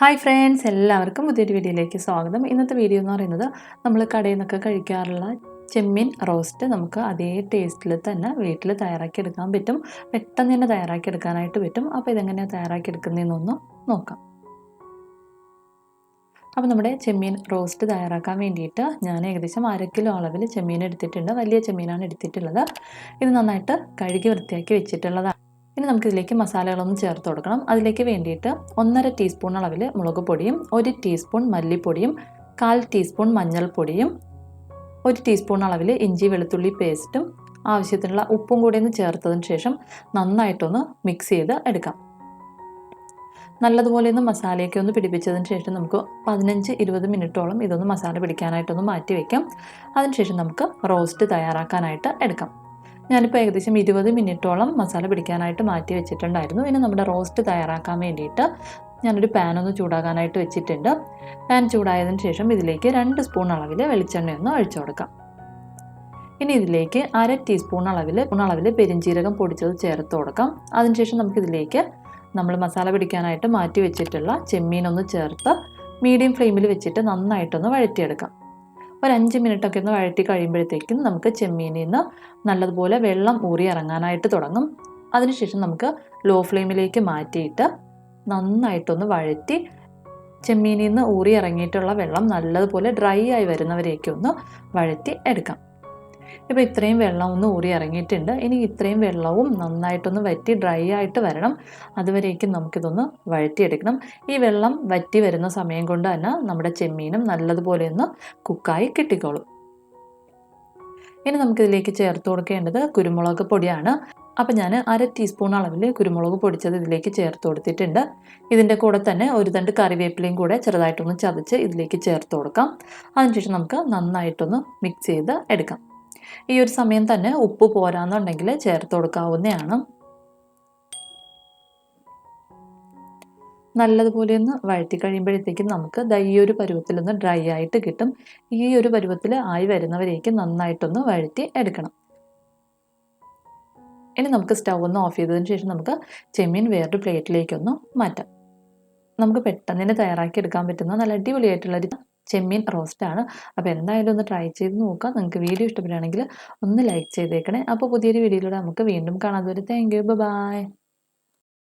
Hi friends എല്ലാവർക്കും പുതിയൊരു വീഡിയോയിലേക്ക് സ്വാഗതം. ഇന്നത്തെ വീഡിയോ എന്ന് പറയുന്നത് നമ്മൾ കടയിൽ നിന്നൊക്കെ കഴിക്കാറുള്ള ചെമ്മീൻ റോസ്റ്റ് നമുക്ക് അതേ ടേസ്റ്റിൽ തന്നെ വീട്ടിൽ തയ്യാറാക്കിയെടുക്കാൻ പറ്റും. പെട്ടെന്ന് തന്നെ തയ്യാറാക്കിയെടുക്കാനായിട്ട് പറ്റും. അപ്പോൾ ഇതെങ്ങനെയാണ് തയ്യാറാക്കിയെടുക്കുന്നതെന്നൊന്ന് നോക്കാം. അപ്പോൾ നമ്മുടെ ചെമ്മീൻ റോസ്റ്റ് തയ്യാറാക്കാൻ വേണ്ടിയിട്ട് ഞാൻ ഏകദേശം അര കിലോ അളവിൽ ചെമ്മീൻ എടുത്തിട്ടുണ്ട്. വലിയ ചെമ്മീനാണ് എടുത്തിട്ടുള്ളത്. ഇത് നന്നായിട്ട് കഴുകി വൃത്തിയാക്കി വെച്ചിട്ടുള്ളതാണ് ഇനി നമുക്കിതിലേക്ക് മസാലകളൊന്നും ചേർത്ത് കൊടുക്കണം. അതിലേക്ക് വേണ്ടിയിട്ട് ഒന്നര ടീസ്പൂൺ അളവിൽ മുളക് പൊടിയും ഒരു ടീസ്പൂൺ മല്ലിപ്പൊടിയും കാൽ ടീസ്പൂൺ മഞ്ഞൾപ്പൊടിയും ഒരു ടീസ്പൂൺ അളവിൽ ഇഞ്ചി വെളുത്തുള്ളി പേസ്റ്റും ആവശ്യത്തിനുള്ള ഉപ്പും കൂടി ഒന്ന് ചേർത്തതിന് ശേഷം നന്നായിട്ടൊന്ന് മിക്സ് ചെയ്ത് എടുക്കാം. നല്ലതുപോലെ ഒന്ന് മസാലയൊക്കെ ഒന്ന് പിടിപ്പിച്ചതിന് ശേഷം നമുക്ക് പതിനഞ്ച് ഇരുപത് മിനിറ്റോളം ഇതൊന്ന് മസാല പിടിക്കാനായിട്ടൊന്ന് മാറ്റി വയ്ക്കാം അതിനുശേഷം നമുക്ക് റോസ്റ്റ് തയ്യാറാക്കാനായിട്ട് എടുക്കാം. ഞാനിപ്പോൾ ഏകദേശം ഇരുപത് മിനിറ്റോളം മസാല പിടിക്കാനായിട്ട് മാറ്റി വെച്ചിട്ടുണ്ടായിരുന്നു. ഇനി നമ്മുടെ റോസ്റ്റ് തയ്യാറാക്കാൻ വേണ്ടിയിട്ട് ഞാനൊരു പാൻ ഒന്ന് ചൂടാകാനായിട്ട് വെച്ചിട്ടുണ്ട്. പാൻ ചൂടായതിന് ശേഷം ഇതിലേക്ക് രണ്ട് സ്പൂൺ അളവിൽ വെളിച്ചെണ്ണയൊന്ന് ഒഴിച്ചു കൊടുക്കാം. ഇനി ഇതിലേക്ക് അര ടീസ്പൂൺ അളവിൽ അളവിൽ പെരിഞ്ചീരകം പൊടിച്ചത് ചേർത്ത് കൊടുക്കാം. അതിനുശേഷം നമുക്കിതിലേക്ക് നമ്മൾ മസാല പിടിക്കാനായിട്ട് മാറ്റി വെച്ചിട്ടുള്ള ചെമ്മീനൊന്ന് ചേർത്ത് മീഡിയം ഫ്ലെയിമിൽ വെച്ചിട്ട് നന്നായിട്ടൊന്ന് വഴറ്റിയെടുക്കാം. ഒരു അഞ്ച് മിനിറ്റൊക്കെ ഒന്ന് വഴറ്റി കഴിയുമ്പോഴത്തേക്കും നമുക്ക് ചെമ്മീനിൽ നിന്ന് നല്ലതുപോലെ വെള്ളം ഊറി ഇറങ്ങാനായിട്ട് തുടങ്ങും. അതിനുശേഷം നമുക്ക് ലോ ഫ്ലെയിമിലേക്ക് മാറ്റിയിട്ട് നന്നായിട്ടൊന്ന് വഴറ്റി ചെമ്മീനിൽ നിന്ന് ഊറി ഇറങ്ങിയിട്ടുള്ള വെള്ളം നല്ലതുപോലെ ഡ്രൈ ആയി വരുന്നവരെയൊക്കെ ഒന്ന് വഴറ്റി എടുക്കാം. ഇപ്പോൾ ഇത്രയും വെള്ളം ഒന്ന് ഊറി ഇറങ്ങിയിട്ടുണ്ട്. ഇനി ഇത്രയും വെള്ളവും നന്നായിട്ടൊന്ന് വറ്റി ഡ്രൈ ആയിട്ട് വരണം. അതുവരേക്കും നമുക്കിതൊന്ന് വഴറ്റിയെടുക്കണം. ഈ വെള്ളം വറ്റി വരുന്ന സമയം കൊണ്ട് തന്നെ നമ്മുടെ ചെമ്മീനും നല്ലതുപോലെ ഒന്ന് കുക്കായി കിട്ടിക്കോളും. ഇനി നമുക്കിതിലേക്ക് ചേർത്ത് കൊടുക്കേണ്ടത് കുരുമുളക് പൊടിയാണ്. അപ്പം ഞാൻ അര ടീസ്പൂൺ അളവിൽ കുരുമുളക് പൊടിച്ചത് ഇതിലേക്ക് ചേർത്ത് കൊടുത്തിട്ടുണ്ട്. ഇതിന്റെ കൂടെ തന്നെ ഒരു തണ്ട് കറിവേപ്പിലയും കൂടെ ചെറുതായിട്ടൊന്ന് ചതച്ച് ഇതിലേക്ക് ചേർത്ത് കൊടുക്കാം. അതിനുശേഷം നമുക്ക് നന്നായിട്ടൊന്ന് മിക്സ് ചെയ്ത് എടുക്കാം. ഈ ഒരു സമയം തന്നെ ഉപ്പ് പോരാന്നുണ്ടെങ്കിൽ ചേർത്ത് കൊടുക്കാവുന്നതാണ്. നല്ലതുപോലെ ഒന്ന് വഴറ്റി കഴിയുമ്പോഴത്തേക്കും നമുക്ക് ഈ ഒരു പരുവത്തിലൊന്ന് ഡ്രൈ ആയിട്ട് കിട്ടും. ഈ ഒരു പരുവത്തിൽ ആയി വരുന്നവരേക്ക് നന്നായിട്ടൊന്ന് വഴറ്റി എടുക്കണം. ഇനി നമുക്ക് സ്റ്റൗ ഒന്ന് ഓഫ് ചെയ്തതിന് ശേഷം നമുക്ക് ചെമ്മീൻ വേറൊരു പ്ലേറ്റിലേക്കൊന്ന് മാറ്റാം. നമുക്ക് പെട്ടെന്ന് തന്നെ തയ്യാറാക്കി എടുക്കാൻ പറ്റുന്ന നല്ല അടിപൊളിയായിട്ടുള്ളൊരു ചെമ്മീൻ റോസ്റ്റാണ് അപ്പോൾ എന്തായാലും ഒന്ന് ട്രൈ ചെയ്ത് നോക്കാം. നിങ്ങൾക്ക് വീഡിയോ ഇഷ്ടപ്പെടുകയാണെങ്കിൽ ഒന്ന് ലൈക്ക് ചെയ്തേക്കണേ. അപ്പോൾ പുതിയൊരു വീഡിയോയിലൂടെ നമുക്ക് വീണ്ടും കാണാം. അതുവരെ താങ്ക് യു ബൈ